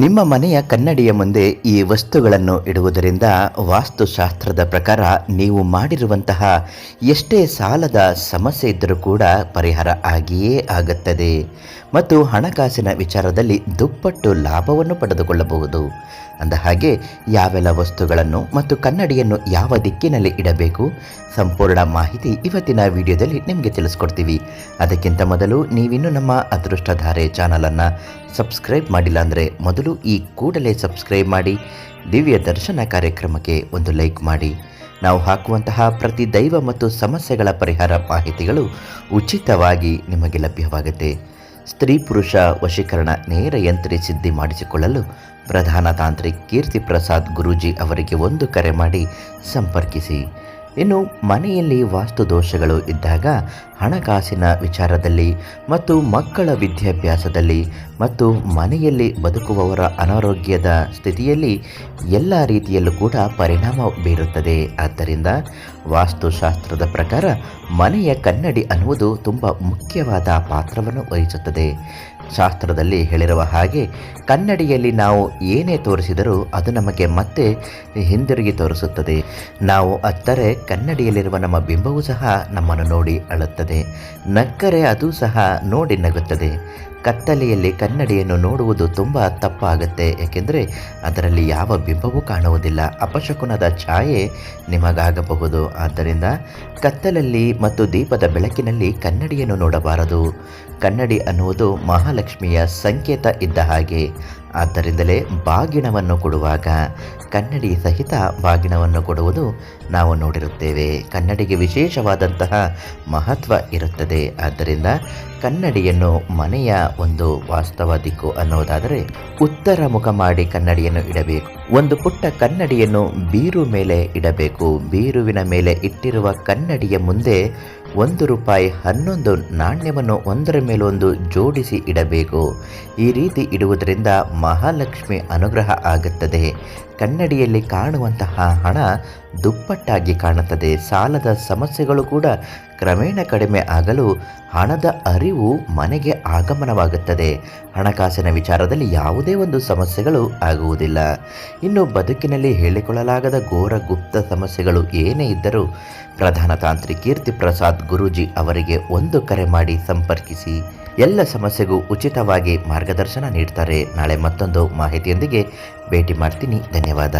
ನಿಮ್ಮ ಮನೆಯ ಕನ್ನಡಿಯ ಮುಂದೆ ಈ ವಸ್ತುಗಳನ್ನು ಇಡುವುದರಿಂದ ವಾಸ್ತುಶಾಸ್ತ್ರದ ಪ್ರಕಾರ ನೀವು ಮಾಡಿರುವಂತಹ ಎಷ್ಟೇ ಸಾಲದ ಸಮಸ್ಯೆ ಇದ್ದರೂ ಕೂಡ ಪರಿಹಾರ ಆಗಿಯೇ ಆಗುತ್ತದೆ. ಮತ್ತು ಹಣಕಾಸಿನ ವಿಚಾರದಲ್ಲಿ ದುಪ್ಪಟ್ಟು ಲಾಭವನ್ನು ಪಡೆದುಕೊಳ್ಳಬಹುದು. ಅಂದ ಹಾಗೆ ಯಾವೆಲ್ಲ ವಸ್ತುಗಳನ್ನು ಮತ್ತು ಕನ್ನಡಿಯನ್ನು ಯಾವ ದಿಕ್ಕಿನಲ್ಲಿ ಇಡಬೇಕು ಸಂಪೂರ್ಣ ಮಾಹಿತಿ ಇವತ್ತಿನ ವಿಡಿಯೋದಲ್ಲಿ ನಿಮಗೆ ತಿಳಿಸ್ಕೊಡ್ತೀವಿ. ಅದಕ್ಕಿಂತ ಮೊದಲು ನೀವಿನ್ನೂ ನಮ್ಮ ಅದೃಷ್ಟಧಾರೆ ಚಾನಲನ್ನು ಸಬ್ಸ್ಕ್ರೈಬ್ ಮಾಡಿಲ್ಲ ಅಂದರೆ ಮೊದಲು ಈ ಕೂಡಲೇ ಸಬ್ಸ್ಕ್ರೈಬ್ ಮಾಡಿ, ದಿವ್ಯ ದರ್ಶನ ಕಾರ್ಯಕ್ರಮಕ್ಕೆ ಒಂದು ಲೈಕ್ ಮಾಡಿ. ನಾವು ಹಾಕುವಂತಹ ಪ್ರತಿ ದೈವ ಮತ್ತು ಸಮಸ್ಯೆಗಳ ಪರಿಹಾರ ಮಾಹಿತಿಗಳು ಉಚಿತವಾಗಿ ನಿಮಗೆ ಲಭ್ಯವಾಗುತ್ತೆ. ಸ್ತ್ರೀ ಪುರುಷ ವಶೀಕರಣ ನೇರ ಯಂತ್ರಿ ಸಿದ್ಧಿ ಮಾಡಿಸಿಕೊಳ್ಳಲು ಪ್ರಧಾನ ತಾಂತ್ರಿಕ್ ಕೀರ್ತಿ ಪ್ರಸಾದ್ ಗುರೂಜಿ ಅವರಿಗೆ ಒಂದು ಕರೆ ಮಾಡಿ ಸಂಪರ್ಕಿಸಿ. ಇನ್ನು ಮನೆಯಲ್ಲಿ ವಾಸ್ತು ದೋಷಗಳು ಇದ್ದಾಗ ಹಣಕಾಸಿನ ವಿಚಾರದಲ್ಲಿ ಮತ್ತು ಮಕ್ಕಳ ವಿದ್ಯಾಭ್ಯಾಸದಲ್ಲಿ ಮತ್ತು ಮನೆಯಲ್ಲಿ ಬದುಕುವವರ ಅನಾರೋಗ್ಯದ ಸ್ಥಿತಿಯಲ್ಲಿ ಎಲ್ಲ ರೀತಿಯಲ್ಲೂ ಕೂಡ ಪರಿಣಾಮ ಬೀರುತ್ತದೆ. ಆದ್ದರಿಂದ ವಾಸ್ತುಶಾಸ್ತ್ರದ ಪ್ರಕಾರ ಮನೆಯ ಕನ್ನಡಿ ಅನ್ನುವುದು ತುಂಬ ಮುಖ್ಯವಾದ ಪಾತ್ರವನ್ನು ವಹಿಸುತ್ತದೆ. ಶಾಸ್ತ್ರದಲ್ಲಿ ಹೇಳಿರುವ ಹಾಗೆ ಕನ್ನಡಿಯಲ್ಲಿ ನಾವು ಏನೇ ತೋರಿಸಿದರೂ ಅದು ನಮಗೆ ಮತ್ತೆ ಹಿಂದಿರುಗಿ ತೋರಿಸುತ್ತದೆ. ನಾವು ಅತ್ತರೆ ಕನ್ನಡಿಯಲ್ಲಿರುವ ನಮ್ಮ ಬಿಂಬವೂ ಸಹ ನಮ್ಮನ್ನು ನೋಡಿ ಅಳುತ್ತದೆ. ನಕ್ಕರೆ ಅದು ಸಹ ನೋಡಿ ನಗುತ್ತದೆ. ಕತ್ತಲೆಯಲ್ಲಿ ಕನ್ನಡಿಯನ್ನು ನೋಡುವುದು ತುಂಬ ತಪ್ಪಾಗುತ್ತೆ. ಏಕೆಂದರೆ ಅದರಲ್ಲಿ ಯಾವ ಬಿಂಬವೂ ಕಾಣುವುದಿಲ್ಲ. ಅಪಶಕುನದ ಛಾಯೆ ನಿಮಗಾಗಬಹುದು. ಆದ್ದರಿಂದ ಕತ್ತಲಲ್ಲಿ ಮತ್ತು ದೀಪದ ಬೆಳಕಿನಲ್ಲಿ ಕನ್ನಡಿಯನ್ನು ನೋಡಬಾರದು. ಕನ್ನಡಿ ಅನ್ನುವುದು ಮಹಾಲಕ್ಷ್ಮಿಯ ಸಂಕೇತ ಇದ್ದ ಹಾಗೆ. ಆದ್ದರಿಂದಲೇ ಬಾಗಿಣವನ್ನು ಕೊಡುವಾಗ ಕನ್ನಡಿ ಸಹಿತ ಬಾಗಿಣವನ್ನು ಕೊಡುವುದು ನಾವು ನೋಡಿರುತ್ತೇವೆ. ಕನ್ನಡಿಗೆ ವಿಶೇಷವಾದಂತಹ ಮಹತ್ವ ಇರುತ್ತದೆ. ಆದ್ದರಿಂದ ಕನ್ನಡಿಯನ್ನು ಮನೆಯ ಒಂದು ವಾಸ್ತವ ದಿಕ್ಕು ಅನ್ನೋದಾದರೆ ಉತ್ತರ ಮುಖ ಮಾಡಿ ಕನ್ನಡಿಯನ್ನು ಇಡಬೇಕು. ಒಂದು ಪುಟ್ಟ ಕನ್ನಡಿಯನ್ನು ಬೀರು ಮೇಲೆ ಇಡಬೇಕು. ಬೀರುವಿನ ಮೇಲೆ ಇಟ್ಟಿರುವ ಕನ್ನಡಿಯ ಮುಂದೆ ಒಂದು ರೂಪಾಯಿ ಹನ್ನೊಂದು ನಾಣ್ಯವನ್ನು ಒಂದರ ಮೇಲೊಂದು ಜೋಡಿಸಿ ಇಡಬೇಕು. ಈ ರೀತಿ ಇಡುವುದರಿಂದ ಮಹಾಲಕ್ಷ್ಮಿ ಅನುಗ್ರಹ ಆಗುತ್ತದೆ. ಕನ್ನಡಿಯಲ್ಲಿ ಕಾಣುವಂತಹ ಹಣ ದುಪ್ಪಟ್ಟಾಗಿ ಕಾಣುತ್ತದೆ. ಸಾಲದ ಸಮಸ್ಯೆಗಳು ಕೂಡ ಕ್ರಮೇಣ ಕಡಿಮೆ ಆಗಲು ಹಣದ ಅರಿವು ಮನೆಗೆ ಆಗಮನವಾಗುತ್ತದೆ. ಹಣಕಾಸಿನ ವಿಚಾರದಲ್ಲಿ ಯಾವುದೇ ಒಂದು ಸಮಸ್ಯೆಗಳು ಆಗುವುದಿಲ್ಲ. ಇನ್ನು ಬದುಕಿನಲ್ಲಿ ಹೇಳಿಕೊಳ್ಳಲಾಗದ ಘೋರ ಗುಪ್ತ ಸಮಸ್ಯೆಗಳು ಏನೇ ಇದ್ದರೂ ಪ್ರಧಾನ ತಾಂತ್ರಿಕ್ ಕೀರ್ತಿ ಪ್ರಸಾದ್ ಗುರೂಜಿ ಅವರಿಗೆ ಒಂದು ಕರೆ ಮಾಡಿ ಸಂಪರ್ಕಿಸಿ. ಎಲ್ಲ ಸಮಸ್ಯೆಗೂ ಉಚಿತವಾಗಿ ಮಾರ್ಗದರ್ಶನ ನೀಡ್ತಾರೆ. ನಾಳೆ ಮತ್ತೊಂದು ಮಾಹಿತಿಯೊಂದಿಗೆ ಭೇಟಿ ಮಾಡ್ತೀನಿ. ಧನ್ಯವಾದ.